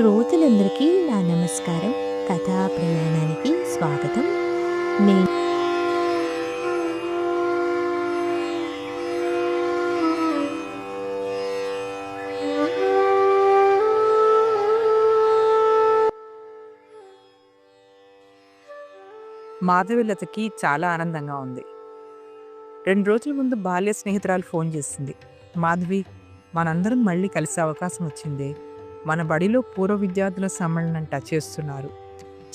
శ్రోతలందరికీ నా నమస్కారం. కథా ప్రయాణానికి స్వాగతం. నేను మాధవిలతకి చాలా ఆనందంగా ఉంది. రెండు రోజుల ముందు బాల్య స్నేహితురాలు ఫోన్ చేసింది. మాధవి మనందరం మళ్ళీ కలిసే అవకాశం వచ్చింది. మన బడిలో పూర్వ విద్యార్థుల సమ్మేళనం టచ్ చేస్తున్నారు.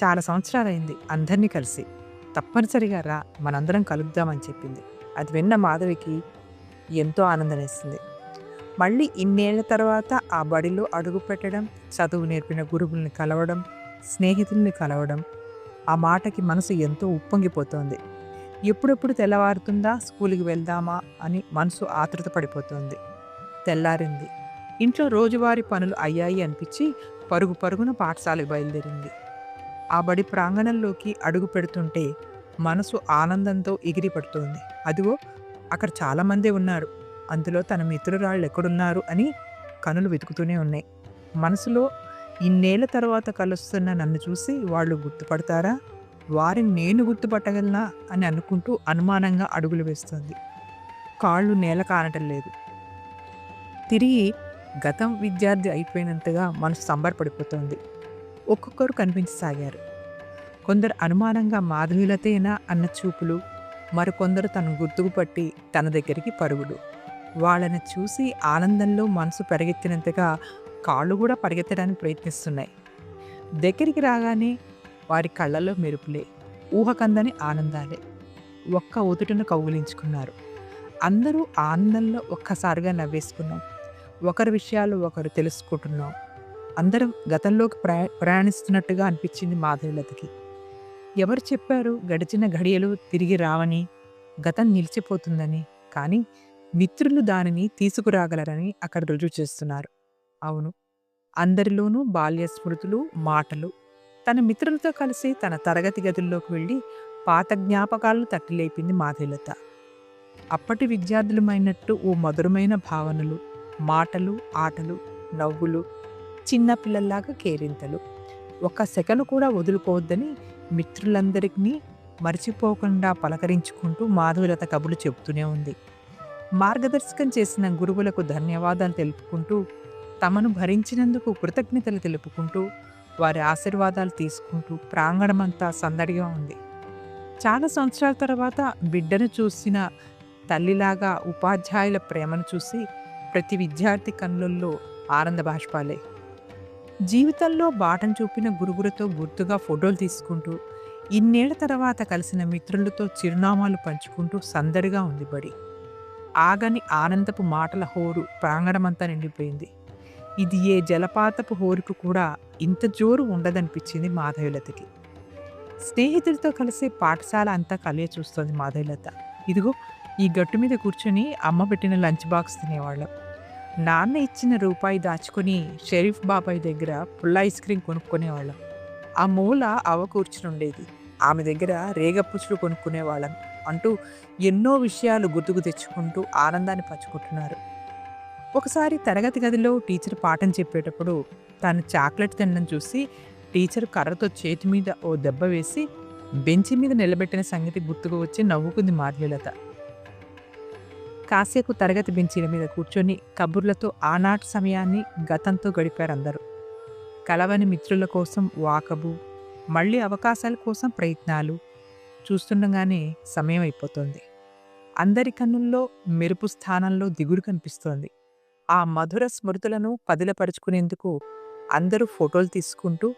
చాలా సంవత్సరాలైంది అందరినీ కలిసి. తప్పనిసరిగా రా మనందరం కలుద్దామని చెప్పింది. అది విన్న మాధవికి ఎంతో ఆనందం మళ్ళీ ఇన్నేళ్ళ తర్వాత ఆ బడిలో అడుగు పెట్టడం చదువు నేర్పిన గురువుల్ని కలవడం స్నేహితుల్ని కలవడం ఆ మాటకి మనసు ఎంతో ఉప్పొంగిపోతోంది. ఎప్పుడెప్పుడు తెల్లవారుతుందా స్కూల్కి వెళ్దామా అని మనసు ఆతృత పడిపోతుంది. తెల్లారింది. ఇంట్లో రోజువారీ పనులు అయ్యాయి అనిపించి పరుగు పరుగున పాఠశాలకు బయలుదేరింది. ఆ బడి ప్రాంగణంలోకి అడుగు పెడుతుంటే మనసు ఆనందంతో ఎగిరి పడుతోంది. అదిగో అక్కడ చాలామందే ఉన్నారు. అందులో తన మిత్రురాళ్ళు ఎక్కడున్నారు అని కనులు వెతుకుతూనే ఉన్నాయి. మనసులో ఇన్నేళ్ళ తర్వాత కలుస్తున్న నన్ను చూసి వాళ్ళు గుర్తుపడతారా? వారిని నేను గుర్తుపట్టగలనా? అని అనుకుంటూ అనుమానంగా అడుగులు వేస్తుంది. కాళ్ళు నేల కానటం లేదు. తిరిగి గతం విద్యార్థి అయిపోయినంతగా మనసు సంబరపడిపోతుంది. ఒక్కొక్కరు కనిపించసాగారు. కొందరు అనుమానంగా మాధవిలతేనా అన్న చూపులు మరికొందరు తను గుర్తుకు పట్టి తన దగ్గరికి పరుగులు. వాళ్ళని చూసి ఆనందంలో మనసు పరిగెత్తినంతగా కాళ్ళు కూడా పరిగెత్తడానికి ప్రయత్నిస్తున్నాయి. దగ్గరికి రాగానే వారి కళ్ళల్లో మెరుపులే ఊహకందని ఆనందాలే. ఒక్క ఉదుటను కౌగిలించుకున్నారు. అందరూ ఆనందంలో ఒక్కసారిగా నవ్వేసుకున్నాం. ఒకరి విషయాలు ఒకరు తెలుసుకుంటున్నాం. అందరం గతంలోకి ప్రయా ప్రయాణిస్తున్నట్టుగా అనిపించింది మాధవిలతకి. ఎవరు చెప్పారు గడిచిన ఘడియలు తిరిగి రావని గతం నిలిచిపోతుందని కానీ మిత్రులు దానిని తీసుకురాగలరని అక్కడ రుజువు చేస్తున్నారు. అవును అందరిలోనూ బాల్య స్మృతులు మాటలు. తన మిత్రులతో కలిసి తన తరగతి గదుల్లోకి వెళ్ళి పాత జ్ఞాపకాలను తట్టిలేపింది మాధవిలత. అప్పటి విద్యార్థులమైనట్టు ఓ మధురమైన భావనలు మాటలు ఆటలు నవ్వులు చిన్న పిల్లల్లాగా కేరింతలు. ఒక్క సెకను కూడా వదులుకోవద్దని మిత్రులందరికీ మర్చిపోకుండా పలకరించుకుంటూ మాధవిలత కబులు చెబుతూనే ఉంది. మార్గదర్శకం చేసిన గురువులకు ధన్యవాదాలు తెలుపుకుంటూ తమను భరించినందుకు కృతజ్ఞతలు తెలుపుకుంటూ వారి ఆశీర్వాదాలు తీసుకుంటూ ప్రాంగణమంతా సందడిగా ఉంది. చాలా సంవత్సరాల తర్వాత బిడ్డను చూసిన తల్లిలాగా ఉపాధ్యాయుల ప్రేమను చూసి ప్రతి విద్యార్థి కన్నుల్లో ఆనంద బాష్పాలే. జీవితంలో బాటం చూపిన గురుగులతో గుర్తుగా ఫోటోలు తీసుకుంటూ ఇన్నేళ్ళ తర్వాత కలిసిన మిత్రులతో చిరునామాలు పంచుకుంటూ సందడిగా ఉంది బడి. ఆగని ఆనందపు మాటల హోరు ప్రాంగణమంతా నిండిపోయింది. ఇది ఏ జలపాతపు హోరుకు కూడా ఇంత జోరు ఉండదనిపించింది మాధవిలతకి. స్నేహితులతో కలిసి పాఠశాల అంతా కలియ చూస్తోంది మాధవిలత. ఇదిగో ఈ గట్టు మీద కూర్చొని అమ్మ పెట్టిన లంచ్ బాక్స్ తినేవాళ్ళం. నాన్న ఇచ్చిన రూపాయి దాచుకొని షరీఫ్ బాబాయ్ దగ్గర పుల్ల ఐస్ క్రీమ్ కొనుక్కునేవాళ్ళం. ఆ మూల అవ కూర్చుని ఉండేది. ఆమె దగ్గర రేగపుచ్చులు కొనుక్కునేవాళ్ళం అంటూ ఎన్నో విషయాలు గుర్తుకు తెచ్చుకుంటూ ఆనందాన్ని పంచుకుంటున్నారు. ఒకసారి తరగతి గదిలో టీచర్ పాఠం చెప్పేటప్పుడు తాను చాక్లెట్ తినడం చూసి టీచర్ కర్రతో చేతి మీద ఓ దెబ్బ వేసి బెంచి మీద నిలబెట్టిన సంగతి గుర్తుకు వచ్చి నవ్వుకుంది మాధులత కాసేపు తరగతి బెంచీల మీద కూర్చొని కబుర్లతో ఆనాటి సమయాన్ని గతంతో గడిపారు అందరూ. కలవని మిత్రుల కోసం వాకబు మళ్ళీ అవకాశాల కోసం ప్రయత్నాలు చూస్తుండగానే సమయం అయిపోతుంది. అందరి కన్నుల్లో మెరుపు స్థానంలో దిగురు కనిపిస్తోంది. ఆ మధుర స్మృతులను పదిలపరుచుకునేందుకు అందరూ ఫోటోలు తీసుకుంటూ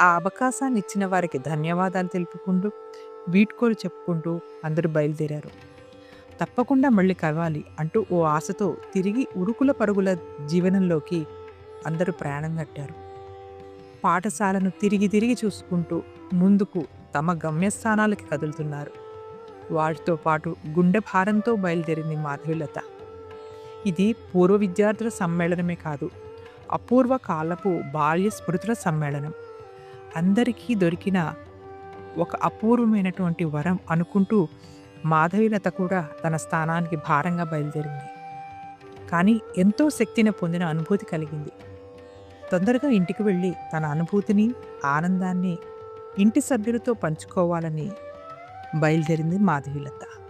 ఆ అవకాశాన్ని ఇచ్చిన వారికి ధన్యవాదాలు తెలుపుకుంటూ వీడ్కోలు చెప్పుకుంటూ అందరూ బయలుదేరారు. తప్పకుండా మళ్ళీ కలవాలి అంటూ ఓ ఆశతో తిరిగి ఉరుకుల పరుగుల జీవనంలోకి అందరూ ప్రయాణం కట్టారు. పాఠశాలను తిరిగి తిరిగి చూసుకుంటూ ముందుకు తమ గమ్యస్థానాలకి కదులుతున్నారు. వాటితో పాటు గుండె భారంతో బయలుదేరింది మాధవిలత ఇది పూర్వ విద్యార్థుల సమ్మేళనమే కాదు అపూర్వ కాలపు బాల్య స్మృతుల సమ్మేళనం. అందరికీ దొరికిన ఒక అపూర్వమైనటువంటి వరం అనుకుంటూ మాధవీలత కూడా తన స్థానానికి భారంగా బయలుదేరింది. కానీ ఎంతో శక్తిని పొందిన అనుభూతి కలిగింది. తొందరగా ఇంటికి వెళ్ళి తన అనుభూతిని ఆనందాన్ని ఇంటి సభ్యులతో పంచుకోవాలని బయలుదేరింది మాధవీలత.